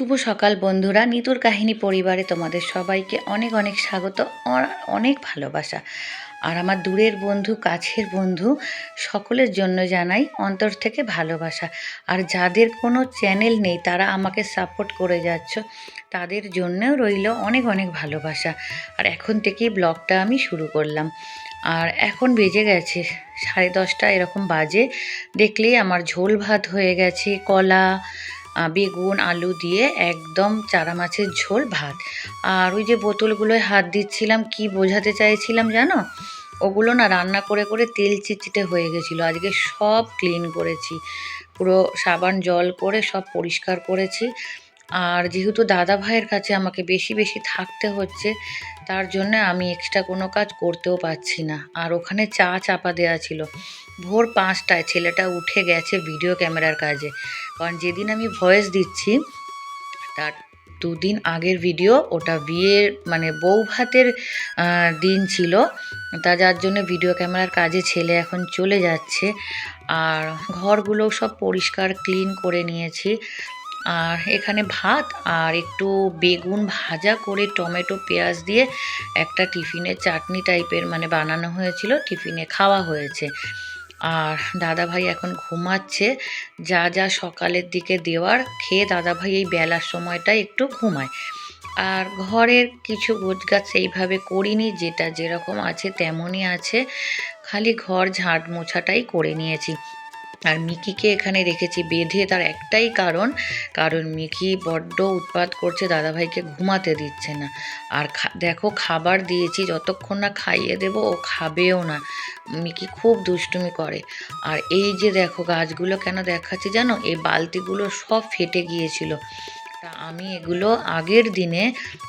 শুভ সকাল বন্ধুরা। নিতুর কাহিনী পরিবারে তোমাদের সবাইকে অনেক অনেক স্বাগত অনেক ভালোবাসা। আর আমার দূরের বন্ধু, কাছের বন্ধু, সকলের জন্য জানাই অন্তর থেকে ভালোবাসা। আর যাদের কোনো চ্যানেল নেই, তারা আমাকে সাপোর্ট করে যাচ্ছ, তাদের জন্যও রইল অনেক অনেক ভালোবাসা। আর এখন থেকেই ব্লগটা আমি শুরু করলাম। আর এখন বেজে গেছে সাড়ে দশটা, এরকম বাজে। দেখলেই আমার ঝোল ভাত হয়ে গেছে, কলা বেগুন, আলু দিয়ে একদম চারা মাছের ঝোল, ভাত। আর ওই যে বোতলগুলোয় হাত দিচ্ছিলাম, কি বোঝাতে চাইছিলাম জানো? ওগুলো না রান্না করে করে তেল চিটচিটে হয়ে গেছিল। আজকে সব ক্লিন করেছি। পুরো সাবান, জল করে সব পরিষ্কার করেছি। আর যেহেতু দাদা ভাইয়ের কাছে আমাকে বেশি বেশি থাকতে হচ্ছে, তার জন্য আমি এক্সট্রা কোনো কাজ করতেও পারছি না। আর ওখানে চা চাপা দেওয়া ছিল। ভোর পাঁচটায় ছেলেটা উঠে গেছে ভিডিও ক্যামেরার কাজে। কারণ যেদিন আমি ভয়েস দিচ্ছি, তার দুদিন আগের ভিডিও ওটা বিয়ের মানে বউ ভাতের দিন ছিল। তা যার জন্য ভিডিও ক্যামেরার কাজে ছেলে এখন চলে যাচ্ছে। আর ঘরগুলো সব পরিষ্কার ক্লিন করে নিয়েছি। আর এখানে ভাত আর একটু বেগুন ভাজা করে টমেটো, পেঁয়াজ দিয়ে একটা টিফিনের চাটনি টাইপের মানে বানানো হয়েছিল। টিফিনে খাওয়া হয়েছে। আর দাদাভাই এখন ঘুমাচ্ছে। যা যা সকালের দিকে দেওয়ার খেয়ে দাদাভাই এই বেলার সময়টা একটু ঘুমায়। আর ঘরের কিছু গোছগাছ সেইভাবে করিনি, যেটা যেরকম আছে তেমনই আছে। খালি ঘর ঝাঁট মোছাটাই করে নিয়েছি। আর মিকিকে এখানে রেখেছি বেঁধে তার একটাই কারণ কারণ মিকি বড্ড উৎপাত করছে, দাদাভাইকে ঘুমাতে দিচ্ছে না। আর দেখো খাবার দিয়েছি, যতক্ষণ না খাইয়ে দেব, ও খাবেও না। মিকি খুব দুষ্টুমি করে। আর এই যে দেখো গাছগুলো কেন দেখাচ্ছি জানো? এই বালতিগুলো সব ফেটে গিয়েছিল। তা আমি এগুলো আগের দিনে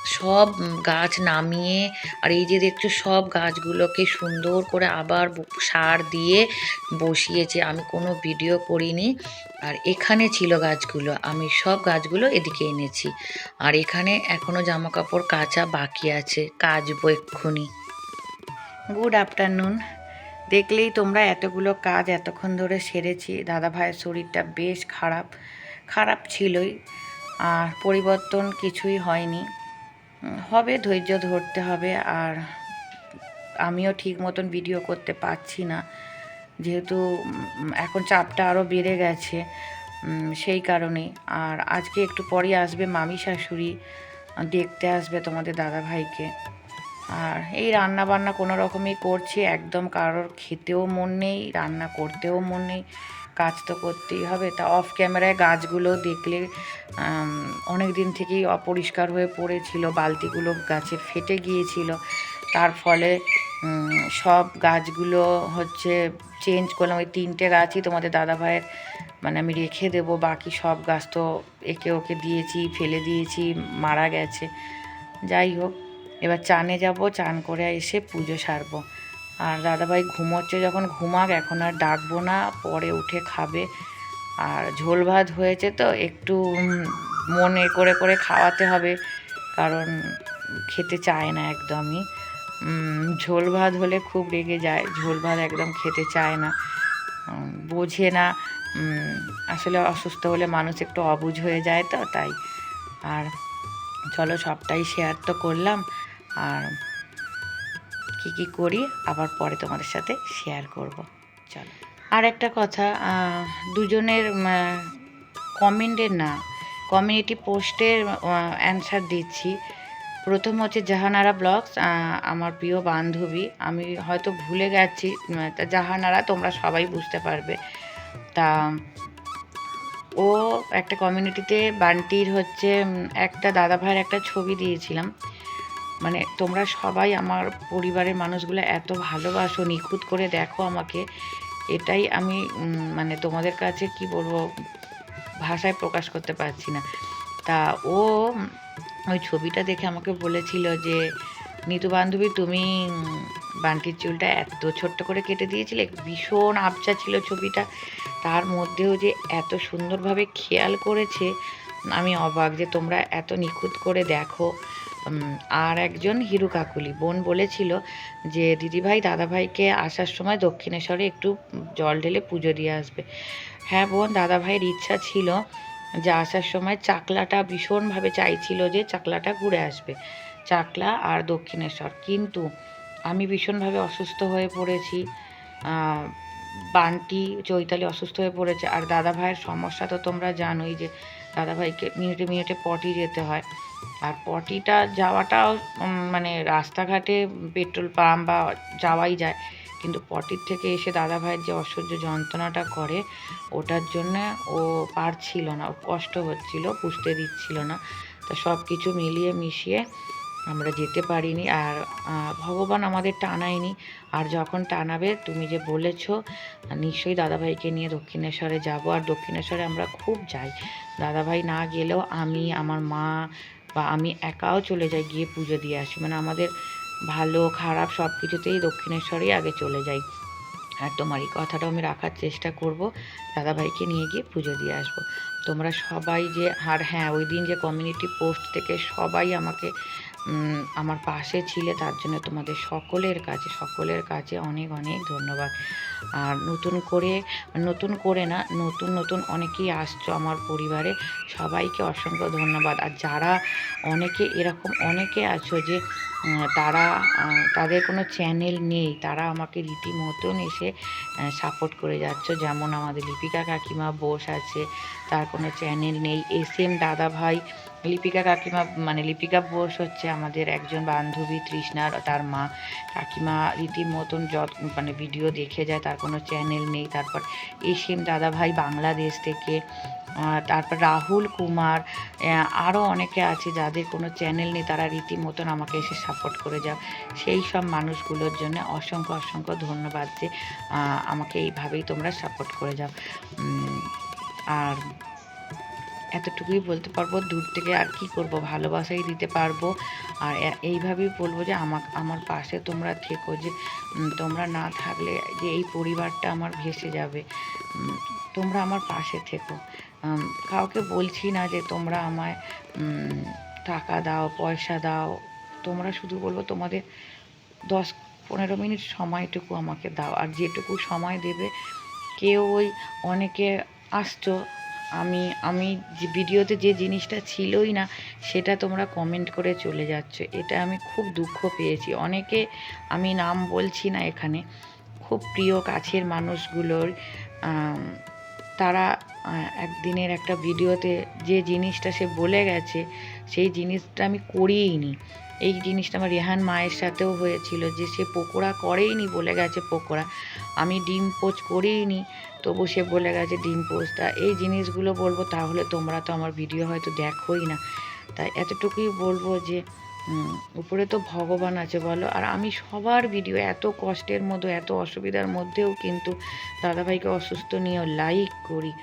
সব গাছ নামিয়ে আর এই যে দেখছ সব গাছগুলোকে সুন্দর করে আবার সার দিয়ে বসিয়েছি। আমি কোনো ভিডিও করিনি। আর এখানে ছিল গাছগুলো। আমি সব গাছগুলো এদিকে এনেছি। আর এখানে এখনও জামা কাপড় কাচা বাকি আছে। কাচবো এক্ষুনি। Good afternoon. দেখলেই তোমরা এতগুলো কাজ এতক্ষণ ধরে সেরেছি। দাদা ভাইয়ের শরীরটা বেশ খারাপ। খারাপ ছিলই। আর পরিবর্তন কিছুই হয়নি। হবে ধৈর্য ধরতে হবে আর আমিও ঠিক মতন ভিডিও করতে পারছি না। যেহেতু এখন চাপটা আরও বেড়ে গেছে সেই কারণে আর আজকে একটু পরেই আসবে মামি শাশুড়ি, দেখতে আসবে তোমাদের দাদা ভাইকে আর এই রান্না বান্না কোনো রকমই করছি, একদম কারোর খেতেও মন নেই, রান্না করতেও মন নেই। কাজ তো করতেই হবে। তা অফ ক্যামেরায় গাছগুলো দেখলে অনেক দিন থেকেই অপরিষ্কার হয়ে পড়েছিল, বালতিগুলো গাছে ফেটে গিয়েছিল। তার ফলে সব গাছগুলো হচ্ছে চেঞ্জ করলাম। ওই তিনটে গাছই তোমাদের দাদা ভাইয়ের মানে আমি রেখে দেবো। বাকি সব গাছ তো একে ওকে দিয়েছি, ফেলে দিয়েছি, মারা গেছে। যাই হোক, এবার চানে যাব, চান করে এসে পুজো সারবো। আর দাদাভাই ঘুমোচ্ছে, যখন ঘুমাক এখন আর ডাকবো না, পরে উঠে খাবে। আর ঝোল ভাত হয়েছে তো, একটু মনে করে করে খাওয়াতে হবে, কারণ খেতে চায় না একদমই। ঝোল ভাত হলে খুব রেগে যায়, ঝোল ভাত একদম খেতে চায় না বোঝে না। আসলে অসুস্থ হলে মানুষ একটু অবুঝ হয়ে যায় তো, তাই। আর চলো সবটাই শেয়ার তো করলাম, আর কি কি করি, আবার পরে তোমাদের সাথে শেয়ার করব। চলো। আর একটা কথা দুজনের কমেন্টের না কমিউনিটি পোস্টের অ্যান্সার দিচ্ছি। প্রথম হচ্ছে জাহানারা ব্লগস আমার প্রিয় বান্ধবী। আমি হয়তো ভুলে গেছি তা জাহানারা তোমরা সবাই বুঝতে পারবে। তা, ও একটা কমিউনিটিতে বান্টির হচ্ছে একটা দাদা ভাইয়ের একটা ছবি দিয়েছিলাম। মানে তোমরা সবাই আমার পরিবারের মানুষগুলো এত ভালোবাসো, নিখুঁত করে দেখো আমাকে। এটাই আমি মানে তোমাদের কাছে কি বলব, ভাষায় প্রকাশ করতে পারছি না। তা ও, ওই ছবিটা দেখে আমাকে বলেছিল যে, নিতু বান্ধবী, তুমি বান্টির চুলটা এত ছোট্ট করে কেটে দিয়েছিলে, ভীষণ আবছা ছিল ছবিটা। তার মধ্যেও যে এত সুন্দরভাবে খেয়াল করেছে, আমি অবাক যে তোমরা এত নিখুঁত করে দেখো। আর একজন হিরু কাকুলি। বোন বলেছিল যে, দিদিভাই, দাদাভাইকে আসার সময় দক্ষিণেশ্বরে একটু জল ঢেলে পুজো দিয়ে আসবে। হ্যাঁ বোন, দাদাভাইয়ের ইচ্ছা ছিল যে, আসার সময় চাকলাটা ভীষণভাবে চাইছিল যে, চাকলাটা ঘুরে আসবে, চাকলা আর দক্ষিণেশ্বর। কিন্তু আমি ভীষণভাবে অসুস্থ হয়ে পড়েছি বান্টি চৈতালি অসুস্থ হয়ে পড়েছে। আর দাদা ভাইয়ের সমস্যা তো তোমরা জানোই যে দাদা ভাইকে মিনিটে মিনিটে পটি যেতে হয়। আর পটিটা যাওয়াটাও মানে রাস্তাঘাটে পেট্রোল পাম্প বা যাওয়াই যায়। কিন্তু পটির থেকে এসে দাদা ভাইয়ের যে অসহ্য যন্ত্রণাটা করে, ওটার জন্য ও পারছিল না। ওর কষ্ট হচ্ছিল, পুষতে দিচ্ছিল না। তা সব কিছু মিলিয়ে মিশিয়ে আমরা যেতে পারিনি। আর ভগবান আমাদের টানায়নি। আর যখন টানাবে, তুমি যে বলেছ, নিশ্চয়ই দাদাভাইকে নিয়ে দক্ষিণেশ্বরে যাব। আর দক্ষিণেশ্বরে আমরা খুব যাই। দাদাভাই না গেলেও আমি, আমার মা বা আমি একাও চলে যাই, গিয়ে পুজো দিয়ে আসি। মানে আমাদের ভালো, খারাপ সব কিছুতেই দক্ষিণেশ্বরেই আগে চলে যাই। আর তোমার এই কথাটাও আমি রাখার চেষ্টা করব, দাদাভাইকে নিয়ে গিয়ে পুজো দিয়ে আসব। তোমরা সবাই যে, আর হ্যাঁ ওই দিন যে কমিউনিটি পোস্ট থেকে সবাই আমাকে আমার পাশে ছিলে, তার জন্য তোমাদের সকলের কাছে সকলের কাছে অনেক অনেক ধন্যবাদ। আর নতুন করে নতুন করে না, নতুন নতুন অনেকেই আসছো আমার পরিবারে। সবাইকে অসংখ্য ধন্যবাদ। আর যারা অনেকে, এরকম অনেকে আছো যে তারা তাদের কোনো চ্যানেল নেই, তারা আমাকে রীতিমতন এসে সাপোর্ট করে যাচ্ছ। যেমন আমাদের লিপিকা কাকিমা বোস আছে, তার কোনো চ্যানেল নেই। এস এম দাদা ভাই লিপিকা কাকিমা মানে লিপিকা বোস হচ্ছে আমাদের একজন বান্ধবী তৃষ্ণার তার মা। কাকিমা রীতিমতন যত মানে ভিডিও দেখে যায়, তার কোনো চ্যানেল নেই। তারপর এস এম দাদা ভাই বাংলাদেশ থেকে তারপর রাহুল কুমার আরও অনেকে আছে যাদের কোনো চ্যানেল নেই, তারা রীতিমতন আমাকে এসে সাপোর্ট করে যাও। সেই সব মানুষগুলোর জন্য অসংখ্য অসংখ্য ধন্যবাদ যে আমাকে এইভাবেই তোমরা সাপোর্ট করে যাও। আর এতটুকুই বলতে পারব, দূর থেকে আর কি করব, ভালোবাসাই দিতে পারব। আর এইভাবেই বলব যে আমার আমার পাশে তোমরা থেকো যে তোমরা না থাকলে যে এই পরিবারটা আমার ভেসে যাবে। তোমরা আমার পাশে থেকো। কাউকে বলছি না যে তোমরা আমায় টাকা দাও, পয়সা দাও। তোমরা শুধু বলব তোমাদের দশ পনেরো মিনিট সময়টুকু আমাকে দাও। আর যেটুকু সময় দেবে, কেউ ওই অনেকে আসছো আমি আমি ভিডিওতে যে জিনিসটা ছিলই না, সেটা তোমরা কমেন্ট করে চলে যাচ্ছ। এটা আমি খুব দুঃখ পেয়েছি। অনেকে আমি নাম বলছি না এখানে। খুব প্রিয় কাছের মানুষগুলোর তারা একদিনের একটা ভিডিওতে যে জিনিসটা সে বলে গেছে, সেই জিনিসটা আমি করিই নি। এই জিনিসটা আমার রেহান মায়ের সাথেও হয়েছিল যে সে পকোড়া করেই নি বলে গেছে পকোড়া। আমি ডিম পোচ করেই নি তবু সে বলে গেছে ডিম পোচটা। এই জিনিসগুলো বলব তাহলে তোমরা তো আমার ভিডিও হয়তো দেখোই না। তাই এতটুকুই বলব যে উপরে তো ভগবান আছে বলো। আর আমি সবার ভিডিও এত কষ্টের মধ্যে, এত অসুবিধার মধ্যেও কিন্তু দাদাভাইকে অসুস্থ নিয়েও লাইক করি।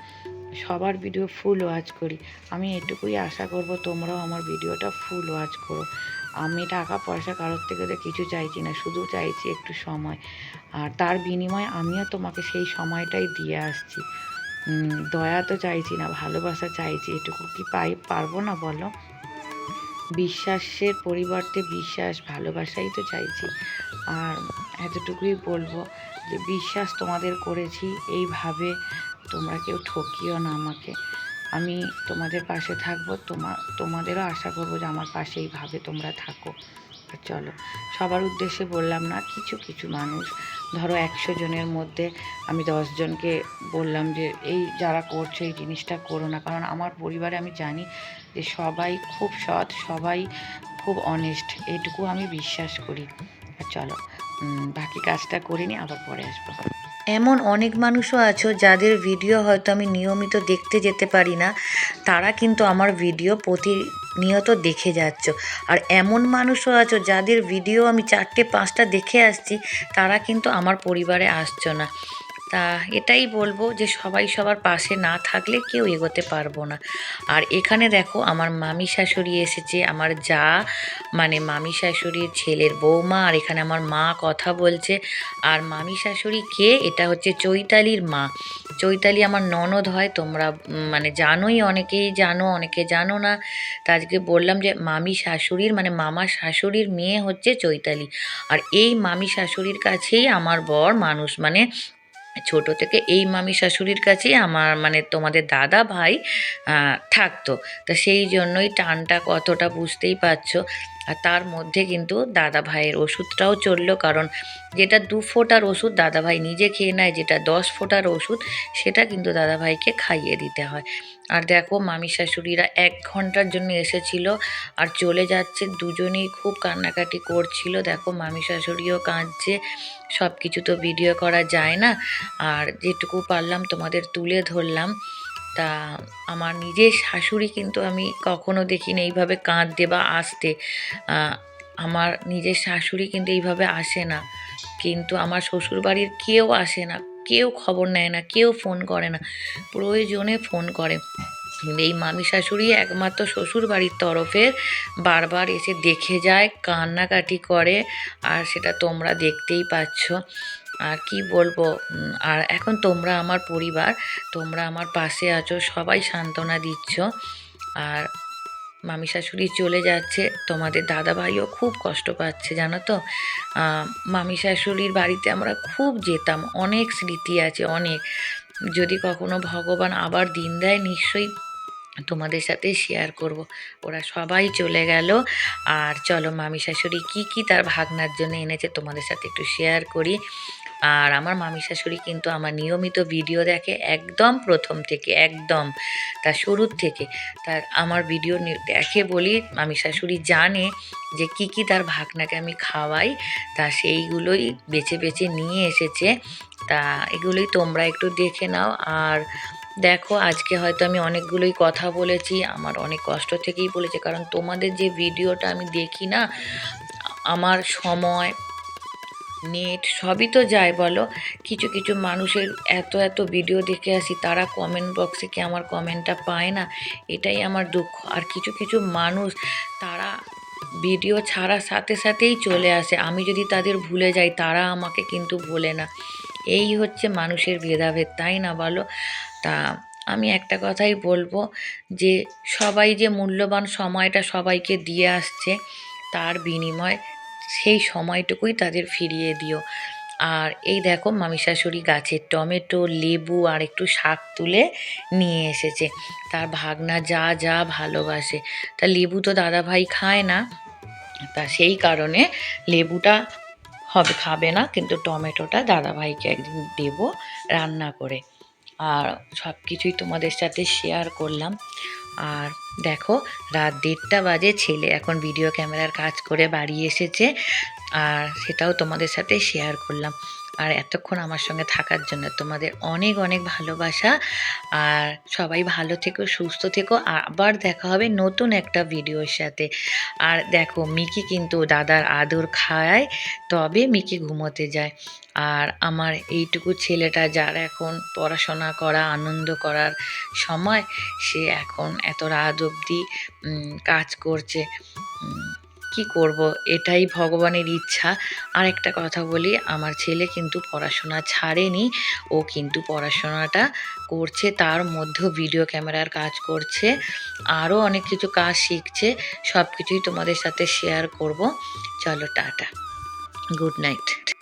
সবার ভিডিও ফুল ওয়াচ করি। আমি এটুকুই আশা করব তোমরাও আমার ভিডিওটা ফুল ওয়াচ করো। আমি টাকা, পয়সা কারোর থেকে তো কিছু চাইছি না, শুধু চাইছি একটু সময়। আর তার বিনিময়ে আমিও তোমাকে সেই সময়টাই দিয়ে আসছি। দয়া তো চাইছি না, ভালোবাসা চাইছি, এটুকু কি পাই, পারব না বলো? বিশ্বাসের পরিবর্তে বিশ্বাস, ভালোবাসাই তো চাইছি। আর এতটুকুই বলব যে, বিশ্বাস তোমাদের করেছি, এইভাবে তোমরা কেউ ঠকিও না আমাকে। আমি তোমাদের পাশে থাকব, তোমা, তোমাদেরও আশা করব যে আমার পাশে এইভাবে তোমরা থাকো। আর চলো, সবার উদ্দেশ্যে বললাম না, কিছু কিছু মানুষ। ধরো একশো জনের মধ্যে আমি দশজনকে বললাম যে, এই যারা করছ, এই জিনিসটা করো না। কারণ আমার পরিবারে আমি জানি যে সবাই খুব সৎ, সবাই খুব অনেস্ট এইটুকু আমি বিশ্বাস করি। আর চলো বাকি কাজটা করিনি আবার পরে আসব। এমন অনেক মানুষও আছো যাদের ভিডিও হয়তো আমি নিয়মিত দেখতে যেতে পারি না। তারা কিন্তু আমার ভিডিও প্রতিনিয়ত দেখে যাচ্ছ। আর এমন মানুষও আছো যাদের ভিডিও আমি চারটে, পাঁচটা দেখে আসছি, তারা কিন্তু আমার পরিবারে আসছো না। তা এটাই বলব যে সবাই সবার পাশে না থাকলে কেউ এগোতে পারব না। আর এখানে দেখো আমার মামি শাশুড়ি এসেছে, আমার যা মানে মামি শাশুড়ির ছেলের বৌমা, আর এখানে আমার মা কথা বলছে। আর মামি শাশুড়ি কে? এটা হচ্ছে চৈতালির মা। চৈতালি আমার ননদ হয়, তোমরা মানে জানোই, অনেকেই জানো, অনেকে জানো না। তা আজকে বললাম যে মামি শাশুড়ির মানে মামা শাশুড়ির মেয়ে হচ্ছে চৈতালি। আর এই মামি শাশুড়ির কাছেই আমার বর মানুষ মানে ছোট থেকে এই মামি শাশুড়ির কাছেই আমার মানে তোমাদের দাদা ভাই থাকতো। তা সেই জন্যই টানটা কতটা বুঝতেই পারছ। আর তার মধ্যে কিন্তু দাদা ভাইয়ের ওষুধটাও চলল, কারণ যেটা দু ফোঁটার ওষুধ দাদা ভাই নিজে খেয়ে নেয়, যেটা দশ ফোটার ওষুধ, সেটা কিন্তু দাদা ভাইকে খাইয়ে দিতে হয়। আর দেখো মামি শাশুড়িরা এক ঘণ্টার জন্য এসেছিল, আর চলে যাচ্ছে, দুজনেই খুব কান্নাকাটি করছিল। দেখো মামি শাশুড়িও কাঁদছে। সব কিছু তো ভিডিও করা যায় না। আর যেটুকু পারলাম তোমাদের তুলে ধরলাম। তা আমার নিজের শাশুড়ি কিন্তু আমি কখনো দেখিনি এইভাবে কাঁদতে বা আসতে। আমার নিজের শাশুড়ি কিন্তু এইভাবে আসে না। কিন্তু আমার শ্বশুরবাড়ির কেউ আসে না, কেউ খবর নেয় না, কেউ ফোন করে না। প্রয়োজনে ফোন করে। এই মামি শাশুড়ি একমাত্র শ্বশুর বাড়ির তরফের বারবার এসে দেখে যায়, কান্নাকাটি করে, আর সেটা তোমরা দেখতেই পাচ্ছ। আর কি বলব আর এখন তোমরা আমার পরিবার, তোমরা আমার পাশে আছো, সবাই সান্ত্বনা দিচ্ছ। আর মামি শাশুড়ি চলে যাচ্ছে, তোমাদের দাদা ভাইও খুব কষ্ট পাচ্ছে, জানো তো? মামি শাশুড়ির বাড়িতে আমরা খুব যেতাম, অনেক স্মৃতি আছে, অনেক। যদি কখনো ভগবান আবার দিন দেয়, নিশ্চয়ই তোমাদের সাথে শেয়ার করব। ওরা সবাই চলে গেল। আর চলো মামি শাশুড়ি কী কী তার ভাগনার জন্য এনেছে তোমাদের সাথে একটু শেয়ার করি। আর আমার মামি শাশুড়ি কিন্তু আমার নিয়মিত ভিডিও দেখে একদম প্রথম থেকে, একদম তার শুরুর থেকে। তার আমার ভিডিও দেখে বলি, মামি শাশুড়ি জানে যে কি কি তার ভাগনাকে আমি খাওয়াই। তা সেইগুলোই বেছে বেছে নিয়ে এসেছে। তা এগুলোই তোমরা একটু দেখে নাও। আর দেখো, আজকে হয়তো আমি অনেকগুলোই কথা বলেছি, আমার অনেক কষ্ট থেকেই বলেছি, কারণ তোমাদের যে ভিডিওটা আমি দেখি না, আমার সময়, নেট, সবই তো যায় বলো। কিছু কিছু মানুষের এত এত ভিডিও দেখে আসি, তারা কমেন্ট বক্সে কি আমার কমেন্টটা পায় না? এটাই আমার দুঃখ। আর কিছু কিছু মানুষ, তারা ভিডিও ছাড়ার সাথে, সাথেই চলে আসে। আমি যদি তাদের ভুলে যাই, তারা আমাকে কিন্তু ভোলে না। এই হচ্ছে মানুষের ভেদাভেদ, তাই না বলো? তা আমি একটা কথাই বলব যে সবাই যে মূল্যবান সময়টা সবাইকে দিয়ে আসছে, তার বিনিময় সেই সময়টুকুই তাদের ফিরিয়ে দিও। আর এই দেখো মামি শাশুড়ি গাছের টমেটো, লেবু আর একটু শাক তুলে নিয়ে এসেছে। তার ভাগনা যা যা ভালোবাসে। তা লেবু তো দাদা ভাই খায় না। তা সেই কারণে লেবুটা হবে, খাবে না, কিন্তু টমেটোটা দাদাভাইকে একদিন দেবো রান্না করে। আর সব কিছুই তোমাদের সাথে শেয়ার করলাম। আর দেখো, রাত দেড়টা বাজে, ছেলে এখন ভিডিও ক্যামেরার কাজ করে বাড়ি এসেছে। আর সেটাও তোমাদের সাথে শেয়ার করলাম। আর এতক্ষণ আমার সঙ্গে থাকার জন্য তোমাদের অনেক অনেক ভালোবাসা। আর সবাই ভালো থেকো, সুস্থ থেকো। আবার দেখা হবে নতুন একটা ভিডিওর সাথে। আর দেখো, মিকি কিন্তু দাদার আদর খায়, তবে মিকি ঘুমোতে যায়। আর আমার এইটুকু ছেলেটা যার এখন পড়াশোনা করা, আনন্দ করার সময়, সে এখন এত রাত অবধি কাজ করছে। কি করব? এটাই ভগবানের ইচ্ছা। আর একটা কথা বলি, আমার ছেলে কিন্তু পড়াশোনা ছাড়েনি। ও কিন্তু পড়াশোনাটা করছে, তার মধ্যেও ভিডিও ক্যামেরার কাজ করছে আরও অনেক কিছু কাজ শিখছে সব কিছুই তোমাদের সাথে শেয়ার করব। চলো, টাটা। Good night